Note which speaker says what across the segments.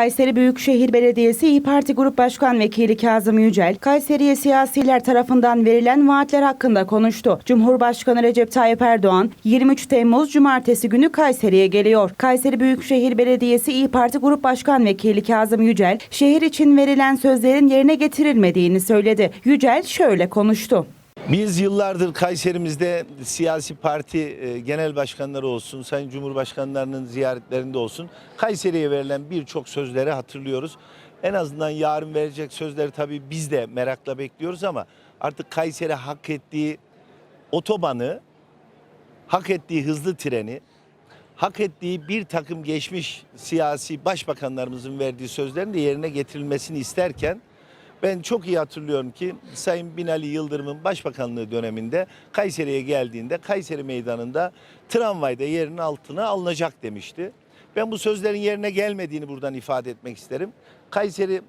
Speaker 1: Kayseri Büyükşehir Belediyesi İYİ Parti Grup Başkan Vekili Kazım Yücel, Kayseri'ye siyasiler tarafından verilen vaatler hakkında konuştu. Cumhurbaşkanı Recep Tayyip Erdoğan 23 Temmuz Cumartesi günü Kayseri'ye geliyor. Kayseri Büyükşehir Belediyesi İYİ Parti Grup Başkan Vekili Kazım Yücel, şehir için verilen sözlerin yerine getirilmediğini söyledi. Yücel şöyle konuştu.
Speaker 2: Biz yıllardır Kayserimizde siyasi parti e, genel başkanları olsun, Sayın Cumhurbaşkanlarının ziyaretlerinde olsun Kayseri'ye verilen birçok sözleri hatırlıyoruz. En azından yarın verecek sözleri tabii biz de merakla bekliyoruz ama artık Kayseri hak ettiği otobanı, hak ettiği hızlı treni, hak ettiği bir takım geçmiş siyasi başbakanlarımızın verdiği sözlerin de yerine getirilmesini isterken ben çok iyi hatırlıyorum ki Sayın Binali Yıldırım'ın başbakanlığı döneminde Kayseri'ye geldiğinde Kayseri Meydanı'nda tramvayda yerinin altına alınacak demişti. Ben bu sözlerin yerine gelmediğini buradan ifade etmek isterim. Kayseri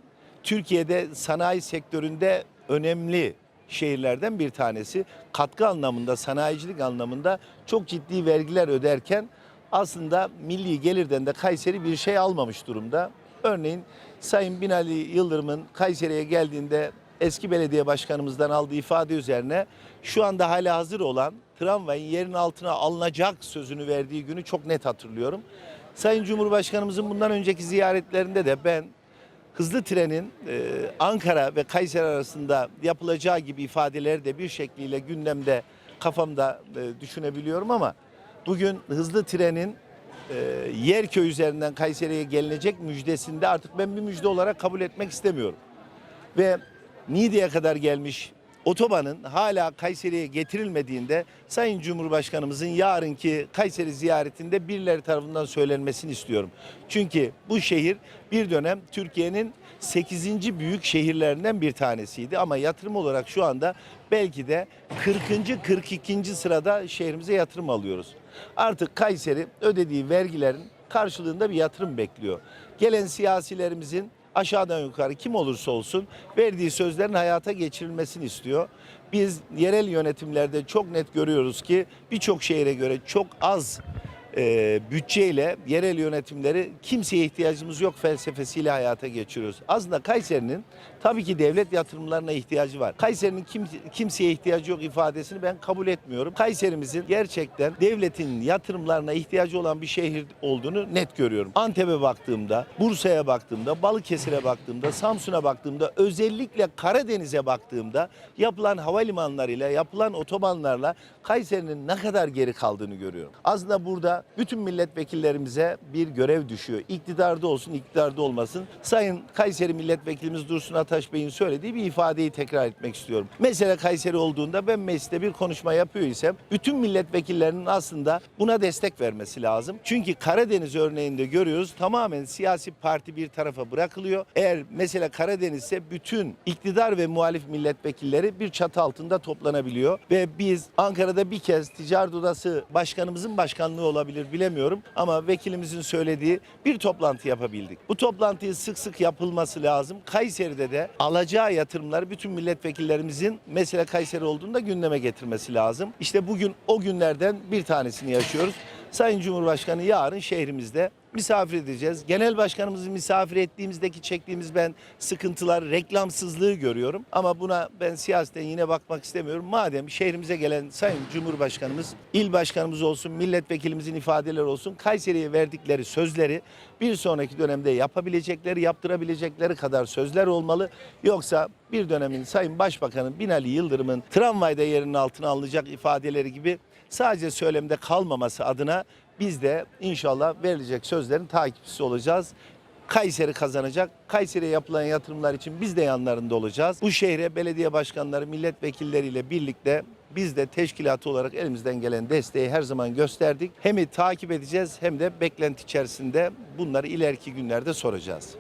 Speaker 2: Türkiye'de sanayi sektöründe önemli şehirlerden bir tanesi. Katkı anlamında, sanayicilik anlamında çok ciddi vergiler öderken aslında milli gelirden de Kayseri bir şey almamış durumda. Örneğin Sayın Binali Yıldırım'ın Kayseri'ye geldiğinde eski belediye başkanımızdan aldığı ifade üzerine şu anda hala hazır olan tramvayın yerin altına alınacak sözünü verdiği günü çok net hatırlıyorum. Sayın Cumhurbaşkanımızın bundan önceki ziyaretlerinde de ben hızlı trenin e, Ankara ve Kayseri arasında yapılacağı gibi ifadeleri de bir şekliyle gündemde kafamda e, düşünebiliyorum ama bugün hızlı trenin Yerköy üzerinden Kayseri'ye gelinecek müjdesinde artık ben bir müjde olarak kabul etmek istemiyorum. Ve Niğde'ye kadar gelmiş otobanın hala Kayseri'ye getirilmediğinde Sayın Cumhurbaşkanımızın yarınki Kayseri ziyaretinde birileri tarafından söylenmesini istiyorum. Çünkü bu şehir bir dönem Türkiye'nin 8. büyük şehirlerinden bir tanesiydi ama yatırım olarak şu anda belki de 40. 42. sırada şehrimize yatırım alıyoruz. Artık Kayseri ödediği vergilerin karşılığında bir yatırım bekliyor. Gelen siyasilerimizin aşağıdan yukarı kim olursa olsun verdiği sözlerin hayata geçirilmesini istiyor. Biz yerel yönetimlerde çok net görüyoruz ki birçok şehire göre çok az e, bütçeyle yerel yönetimleri kimseye ihtiyacımız yok felsefesiyle hayata geçiriyoruz. Aslında Kayseri'nin tabii ki devlet yatırımlarına ihtiyacı var. Kayseri'nin kim, kimseye ihtiyacı yok ifadesini ben kabul etmiyorum. Kayserimizin gerçekten devletin yatırımlarına ihtiyacı olan bir şehir olduğunu net görüyorum. Antep'e baktığımda, Bursa'ya baktığımda, Balıkesir'e baktığımda, Samsun'a baktığımda, özellikle Karadeniz'e baktığımda yapılan havalimanlarıyla, yapılan otobanlarla Kayseri'nin ne kadar geri kaldığını görüyorum. Aslında burada bütün milletvekillerimize bir görev düşüyor. İktidarda olsun, iktidarda olmasın. Sayın Kayseri milletvekilimiz Dursun Ataş Bey'in söylediği bir ifadeyi tekrar etmek istiyorum. Mesela Kayseri olduğunda ben mecliste bir konuşma yapıyor isem bütün milletvekillerinin aslında buna destek vermesi lazım. Çünkü Karadeniz örneğinde görüyoruz tamamen siyasi parti bir tarafa bırakılıyor. Eğer mesela Karadeniz ise bütün iktidar ve muhalif milletvekilleri bir çatı altında toplanabiliyor ve biz Ankara'da bir kez ticaret odası başkanımızın başkanlığı olabilir bilemiyorum ama vekilimizin söylediği bir toplantı yapabildik. Bu toplantıyı sık sık yapılması lazım. Kayseri'de de alacağı yatırımları bütün milletvekillerimizin mesela Kayseri olduğunda gündeme getirmesi lazım. İşte bugün o günlerden bir tanesini yaşıyoruz. Sayın Cumhurbaşkanı yarın şehrimizde misafir edeceğiz. Genel başkanımızı misafir ettiğimizdeki çektiğimiz ben sıkıntılar, reklamsızlığı görüyorum. Ama buna ben siyaseten yine bakmak istemiyorum. Madem şehrimize gelen Sayın Cumhurbaşkanımız, il başkanımız olsun, milletvekilimizin ifadeleri olsun, Kayseri'ye verdikleri sözleri bir sonraki dönemde yapabilecekleri, yaptırabilecekleri kadar sözler olmalı. Yoksa bir dönemin Sayın Başbakanın Binali Yıldırım'ın tramvayda yerinin altına alınacak ifadeleri gibi sadece söylemde kalmaması adına biz de inşallah verilecek sözlerin takipçisi olacağız. Kayseri kazanacak. Kayseri'ye yapılan yatırımlar için biz de yanlarında olacağız. Bu şehre belediye başkanları, milletvekilleriyle birlikte biz de teşkilatı olarak elimizden gelen desteği her zaman gösterdik. Hem takip edeceğiz hem de beklenti içerisinde bunları ileriki günlerde soracağız.